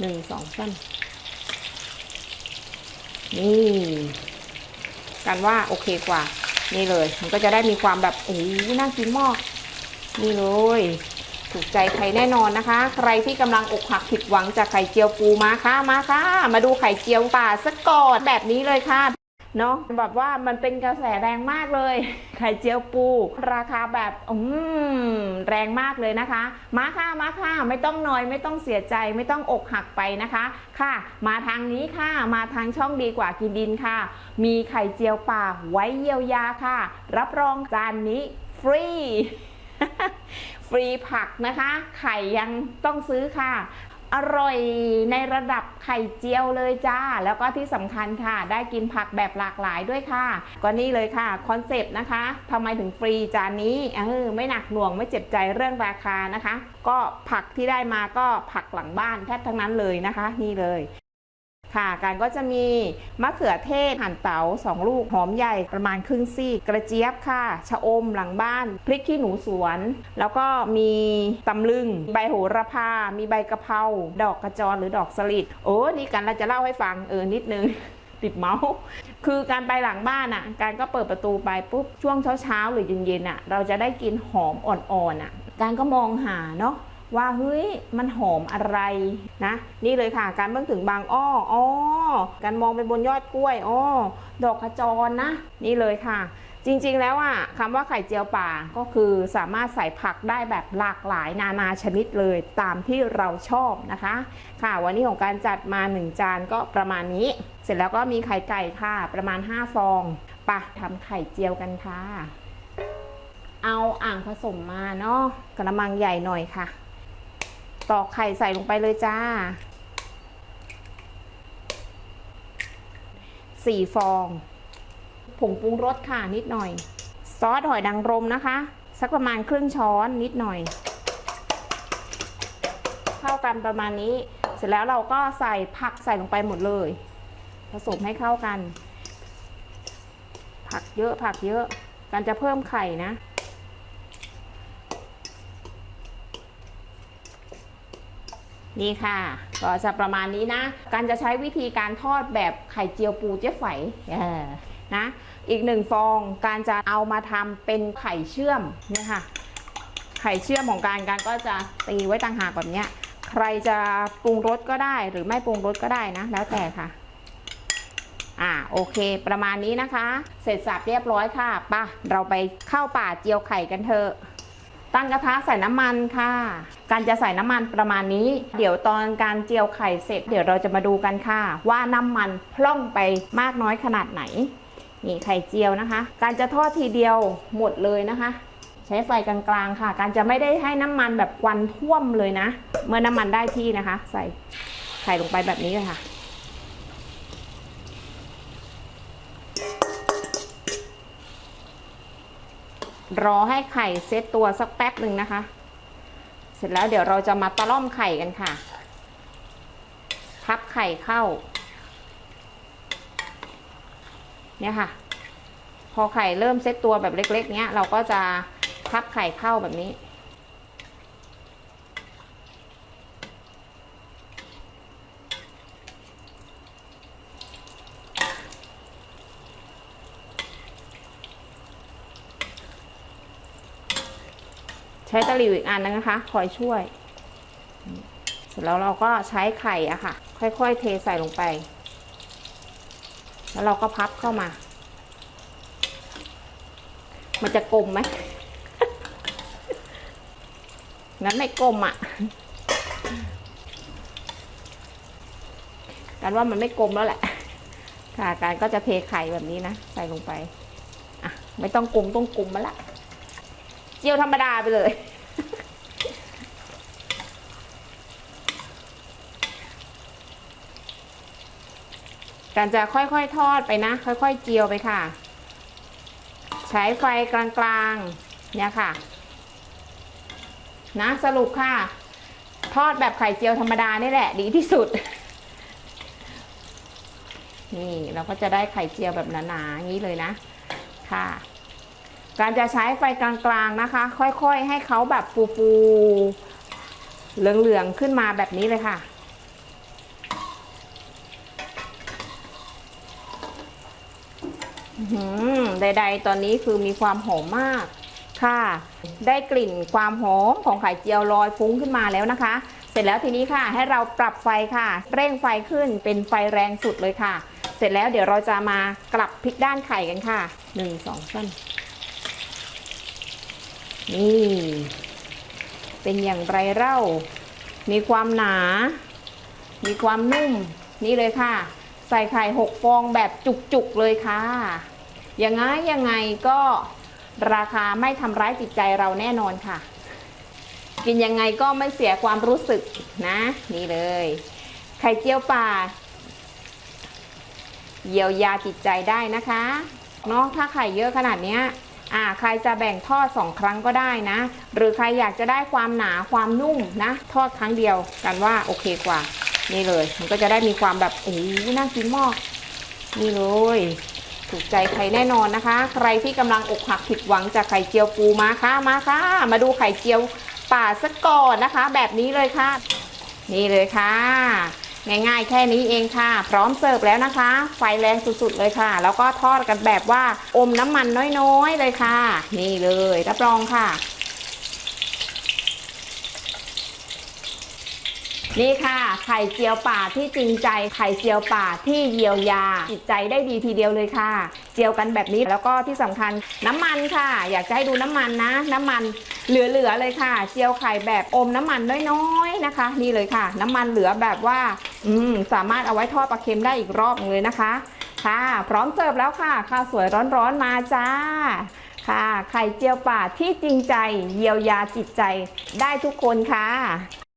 หนึ่งสองสามนี่กันว่าโอเคกว่า นี่เลย มันก็จะได้มีความแบบโอ้ยน่ากินมากนี่เลย ถูกใจใครแน่นอนนะคะ ใครที่กำลังอกหักผิดหวังจากไข่เจียวปูมาค่ะมาค่ะ มาดูไข่เจียวป่าสักก่อนแบบนี้เลยค่ะ เนาะแบบว่ามันเป็นกระแสแรงมากเลย ไข่เจียวปู ราคาแบบอืมแรงมากเลยนะคะ มาค่ะมาค่ะไม่ต้องนอยไม่ต้องเสียใจไม่ต้องอกหักไปนะคะ ค่ะ มาทางนี้ค่ะ มาทางช่องดีกว่ากินดินค่ะ มีไข่เจียวป่าไว้เยียวยาค่ะ รับรองจานนี้ฟรีฟรีผักนะคะ ไข่ยังต้องซื้อค่ะ อร่อยในระดับไข่เจียวเลยจ้า แล้วก็ที่สำคัญค่ะ ได้กินผักแบบหลากหลายด้วยค่ะ ก็นี่เลยค่ะคอนเซปต์นะคะทำไมถึงฟรีจานนี้เออไม่หนักหน่วงไม่เจ็บใจเรื่องราคานะคะ ก็ผักที่ได้มาก็ผักหลังบ้านแทบทั้งนั้นเลยนะคะ นี่เลย ค่ะ การก็จะมีมะเขือเทศหั่นเตา2ลูกหอมใหญ่ประมาณครึ่งซี่กระเจี๊ยบค่ะ ชะอมหลังบ้าน พริกขี้หนูสวน แล้วก็มีตำลึง ใบโหระพา มีใบกะเพราดอกกระจรหรือดอกสลิดโอ้นี่กันเราจะเล่าให้ฟังเออนิดนึงติดเมาส์คือการไปหลังบ้านอะ การก็เปิดประตูไปปุ๊บช่วงเช้าๆหรือเย็นๆอะ เราจะได้กินหอมอ่อนๆอะ การก็มองหาเนาะ ว่าเฮ้ยมันหอมอะไรนะ นี่เลยค่ะ การเบิ่งถึงบางอ้ออ๋อการมองไปบนยอดกล้วยอ๋อดอกขจรนะ นี่เลยค่ะ จริงๆแล้วอะคำว่าไข่เจียวป่าก็คือสามารถใส่ผักได้แบบหลากหลายนานาชนิดเลยตามที่เราชอบนะคะ ค่ะ วันนี้ของการจัดมา1จานก็ประมาณนี้ เสร็จแล้วก็มีไข่ไก่ค่ะ ประมาณ 5 ฟองไปะทำไข่เจียวกันค่ะเอาอ่างผสมมาเนาะกระมังใหญ่หน่อยค่ะ ตอกไข่ใส่ลงไปเลยจ้าสี่ฟอง ผงปรุงรสค่ะนิดหน่อย ซอสหอยนางรมนะคะ สักประมาณครึ่งช้อนนิดหน่อย เข้ากันประมาณนี้ เสร็จแล้วเราก็ใส่ผักใส่ลงไปหมดเลย ผสมให้เข้ากัน ผักเยอะผักเยอะการจะเพิ่มไข่นะ นี่ค่ะ ก็จะประมาณนี้นะ การจะใช้วิธีการทอดแบบไข่เจียวปูเจ๊ไฝเออนะ อีกหนึ่งฟองการจะเอามาทำเป็นไข่เชื่อมเนี่ยค่ะ ไข่เชื่อมของการการก็จะตีไว้ต่างหากแบบนี้ใครจะปรุงรสก็ได้หรือไม่ปรุงรสก็ได้นะ แล้วแต่ค่ะอ่าโอเค ประมาณนี้นะคะ เสร็จสับเรียบร้อยค่ะป่ะเราไปเข้าป่าเจียวไข่กันเถอะ ตั้งกระทะใส่น้ำมันค่ะ การจะใส่น้ำมันประมาณนี้ เดี๋ยวตอนการเจียวไข่เสร็จ เดี๋ยวเราจะมาดูกันค่ะ ว่าน้ำมันพล่องไปมากน้อยขนาดไหน นี่ไข่เจียวนะคะ การจะทอดทีเดียวหมดเลยนะคะ ใช้ไฟกลางๆค่ะ การจะไม่ได้ให้น้ำมันแบบควันท่วมเลยนะ เมื่อน้ำมันได้ที่นะคะ ใส่ไข่ลงไปแบบนี้เลยค่ะ รอให้ไข่เซตตัวสักแป๊บหนึ่งนะคะ เสร็จแล้วเดี๋ยวเราจะมาตะล่อมไข่กันค่ะ พับไข่เข้า เนี่ยค่ะ พอไข่เริ่มเซตตัวแบบเล็ก ๆ เนี้ยเราก็จะพับไข่เข้าแบบนี้ ใช้ตะหลิวอีกอันนึงนะคะ คอยช่วย เสร็จแล้วเราก็ใช้ไข่อะค่ะ ค่อยๆ เทใส่ลงไป แล้วเราก็พับเข้ามา มันจะกลมไหมงั้นไม่กลมอะการว่ามันไม่กลมแล้วแหละ ค่ะ การก็จะเทไข่แบบนี้นะ ใส่ลงไป อะ ไม่ต้องกลมต้องกลมมาละ เจียวธรรมดาไปเลย การจะค่อยๆทอดไปนะ ค่อยๆเจียวไปค่ะ ใช้ไฟกลางๆ เนี่ยค่ะ นะสรุปค่ะ ทอดแบบไข่เจียวธรรมดานี่แหละ ดีที่สุด นี่เราก็จะได้ไข่เจียวแบบหนาๆอย่างนี้เลยนะ ค่ะ การจะใช้ไฟกลางๆนะคะ ค่อยๆให้เขาแบบฟูๆเหลืองๆขึ้นมาแบบนี้เลยค่ะหืมใดๆ ตอนนี้คือมีความหอมมากค่ะ ได้กลิ่นความหอมของไข่เจียวลอยฟุ้งขึ้นมาแล้วนะคะ เสร็จแล้วทีนี้ค่ะ ให้เราปรับไฟค่ะ เร่งไฟขึ้นเป็นไฟแรงสุดเลยค่ะ เสร็จแล้วเดี๋ยวเราจะมากลับพลิกด้านไข่กันค่ะหนึ่งสองสา3 นี่ เป็นอย่างไรเล่า มีความหนา มีความนุ่ม นี่เลยค่ะ ใส่ไข่หกฟองแบบจุกๆเลยค่ะ ยังไงยังไงก็ราคาไม่ทำร้ายจิตใจเราแน่นอนค่ะ กินยังไงก็ไม่เสียความรู้สึกนะ นี่เลย ไข่เจียวป่า เยียวยาจิตใจได้นะคะเนาะถ้าไข่เยอะขนาดเนี้ย อ่าใครจะแบ่งทอดสองครั้งก็ได้นะ หรือใครอยากจะได้ความหนาความนุ่มนะ ทอดครั้งเดียวกันว่าโอเคกว่า นี่เลย มันก็จะได้มีความแบบโอ้ยน่ากินมากนี่เลยถูกใจใครแน่นอนนะคะ ใครที่กำลังอกหักผิดหวังจากไข่เจียวปูมาค่ะมาค่ะ มาดูไข่เจียวป่าสักก่อนนะคะ แบบนี้เลยค่ะ นี่เลยค่ะ ง่ายๆ แค่นี้เองค่ะ พร้อมเสิร์ฟแล้วนะคะ ไฟแรงสุดๆเลยค่ะ แล้วก็ทอดกันแบบว่าอมน้ำมันน้อยๆเลยค่ะ นี่เลยรับรองค่ะ นี่ค่ะไข่เจียวป่าที่จริงใจไข่เจียวป่าที่เยียวยาจิตใจได้ดีทีเดียวเลยค่ะ เจียวกันแบบนี้แล้วก็ที่สำคัญน้ำมันค่ะ อยากจะให้ดูน้ำมันนะ น้ำมันเหลือๆเลยค่ะ เจียวไข่แบบอมน้ำมันน้อยๆนะคะ นี่เลยค่ะ น้ำมันเหลือแบบว่า อืมสามารถเอาไว้ทอดปลาเค็มได้อีกรอบนึงเลยนะคะ ค่ะ พร้อมเสิร์ฟแล้วค่ะข้าวสวยร้อนๆมาจ้าค่ะไข่เจียวป่าที่จริงใจเยียวยาจิตใจได้ทุกคนค่ะ